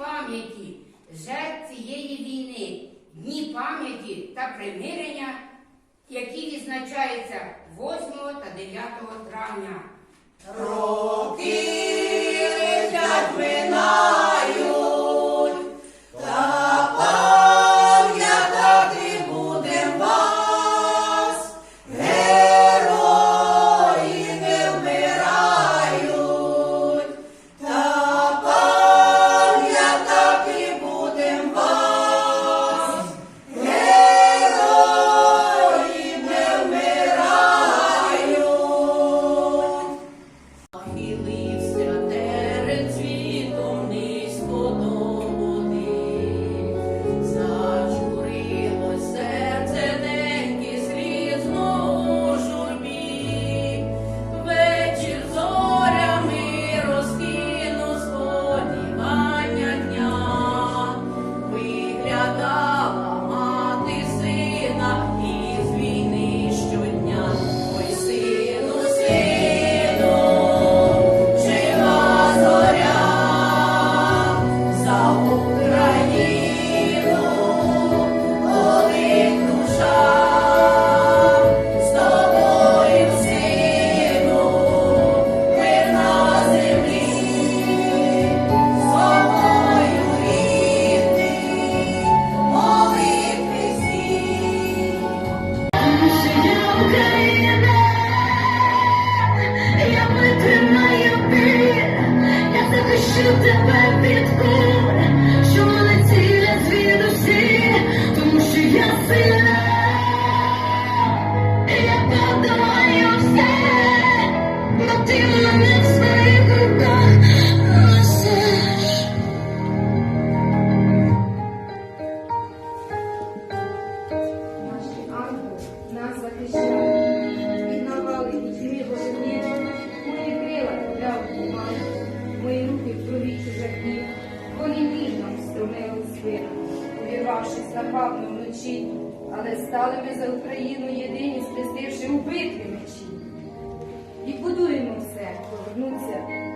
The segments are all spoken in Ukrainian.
пам'яті жертв цієї війни, дні пам'яті та примирення, які відзначаються 8 та 9 травня. Роки летять минають,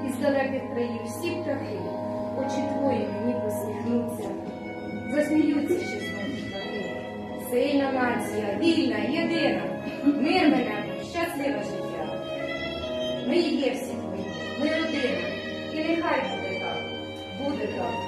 із далеких країв всі птахи, очі твої мені посміхнуться, засміються ще знову птахи. Сильна нація, вільна, єдина, мирна, щаслива життя. Ми є всі твої, ми родина, і нехай буде так, буде так.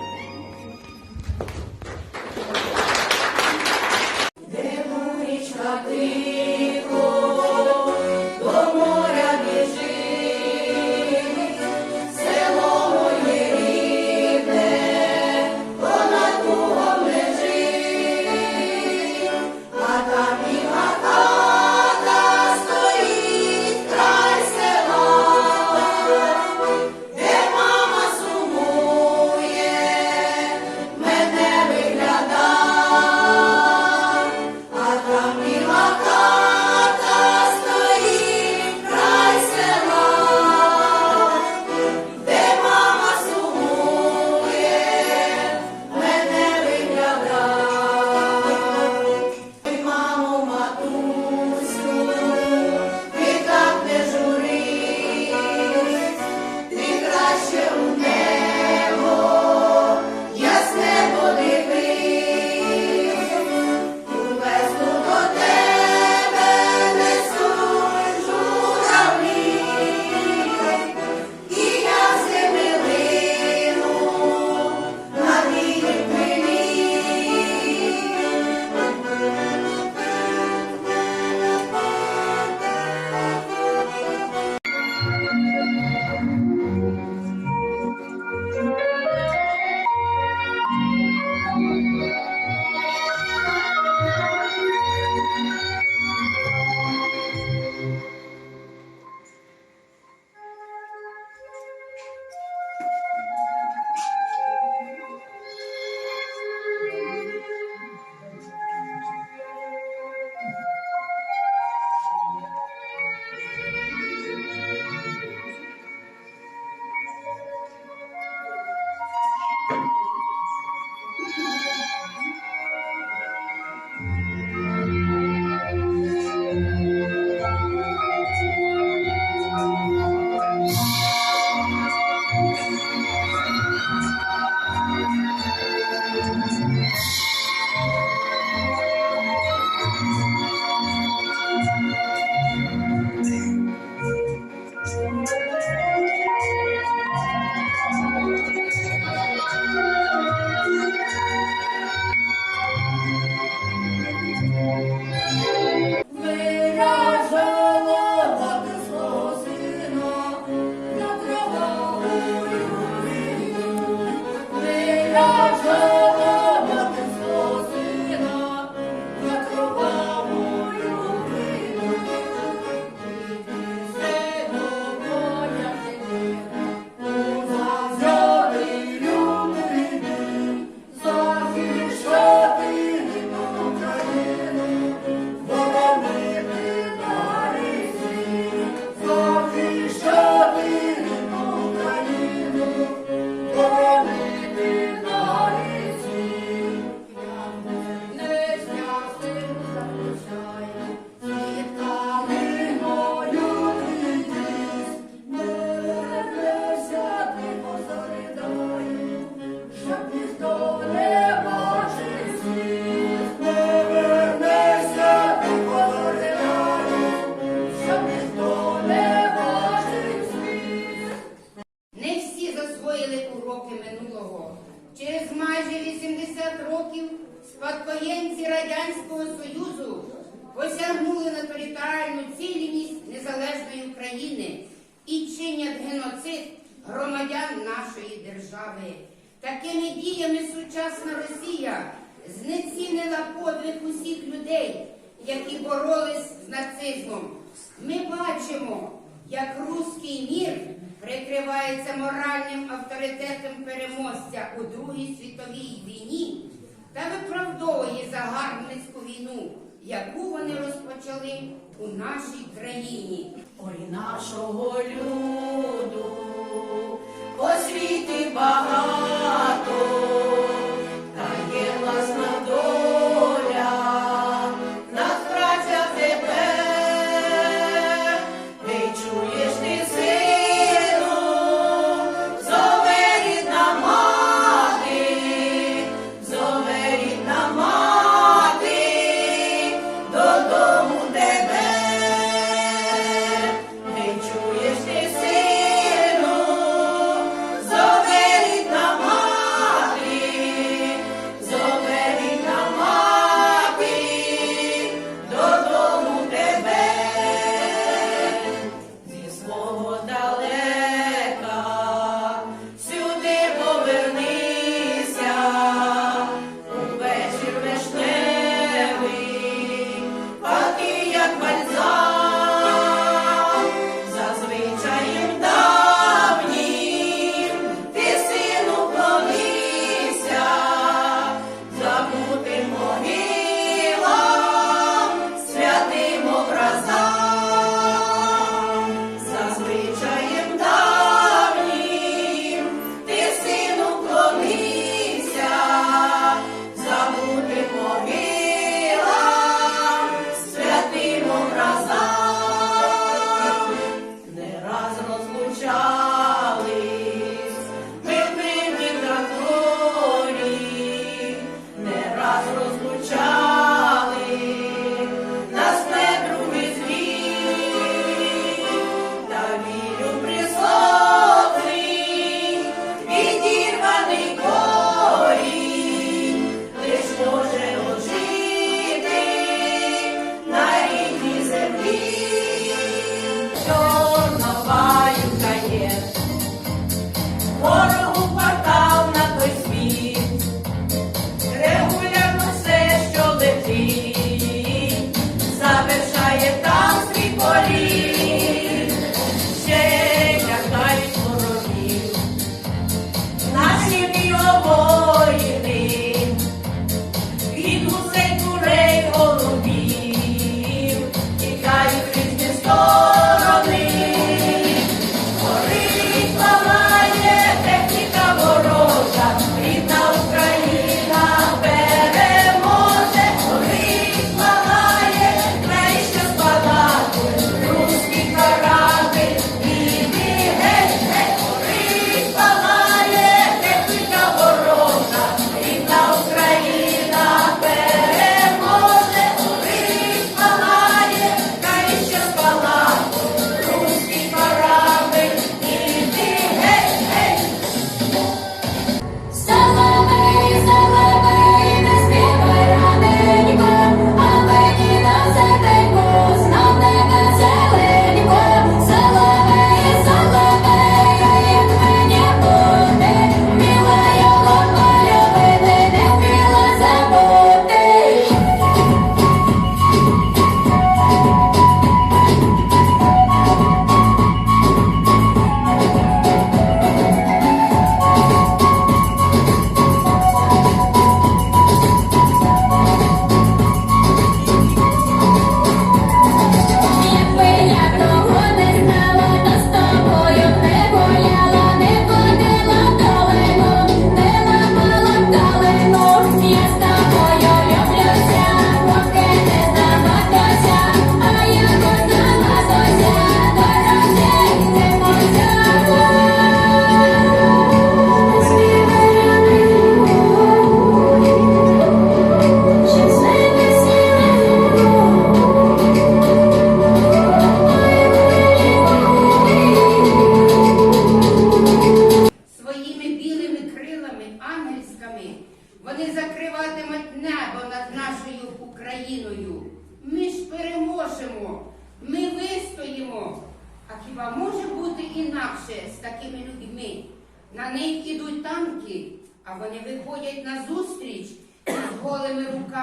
На територіальну цілісність незалежної України і чинять геноцид громадян нашої держави. Такими діями сучасна Росія знецінила подвиг усіх людей, які боролись з нацизмом. Ми бачимо, як руський мір прикривається моральним авторитетом переможця у Другій світовій війні та виправдовує загарбницьку війну, яку вони розпочали у нашій країні. Ой, нашого люду освіти багато,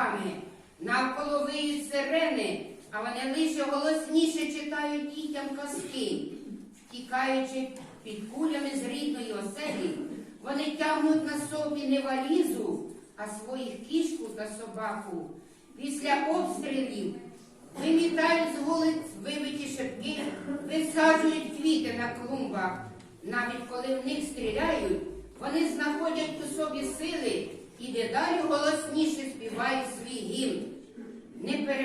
голими. Навколо виють сирени, а вони лише голосніше читають дітям казки, втікаючи під кулями з рідної оселі, вони тягнуть на собі не валізу, а своїх кішку та собаку. Після обстрілів вимітають з вулиць вибиті шибки, висаджують квіти на клумбах. Навіть коли в них стріляють, вони знаходять у собі сили і дедалі голосніше співають.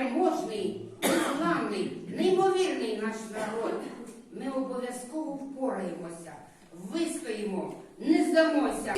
Непереможний, незламний, неймовірний наш народ. Ми обов'язково впораємося, вистоїмо, не здамося.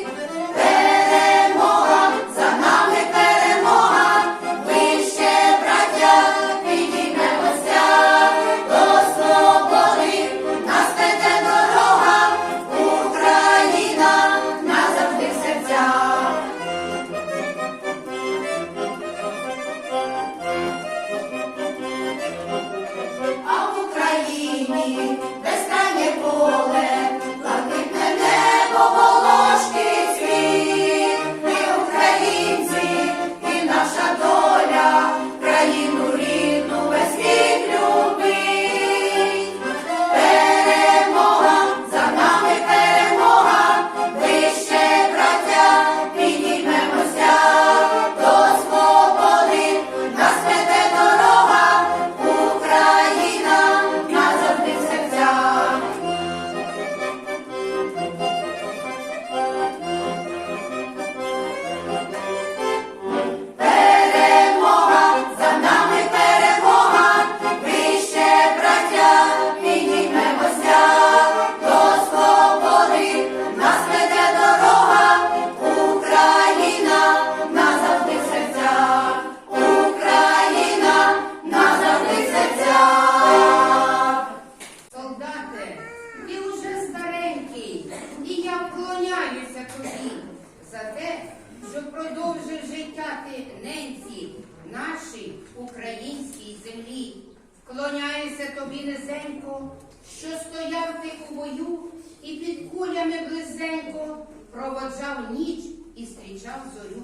Зорю.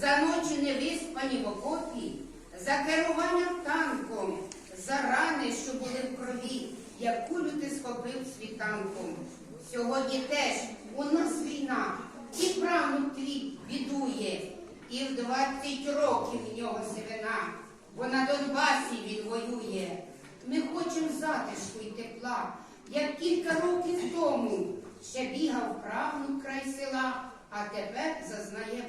За ночі невиспані в окопі, за керуванням танком, за рани, що були в крові, як кулю ти схопив світанком. Сьогодні теж у нас війна, і правнук твій бідує, і в двадцять років в нього сивина, бо на Донбасі він воює. Ми хочемо затишку й тепла, як кілька років тому ще бігав правнук край села, а тепер зазнає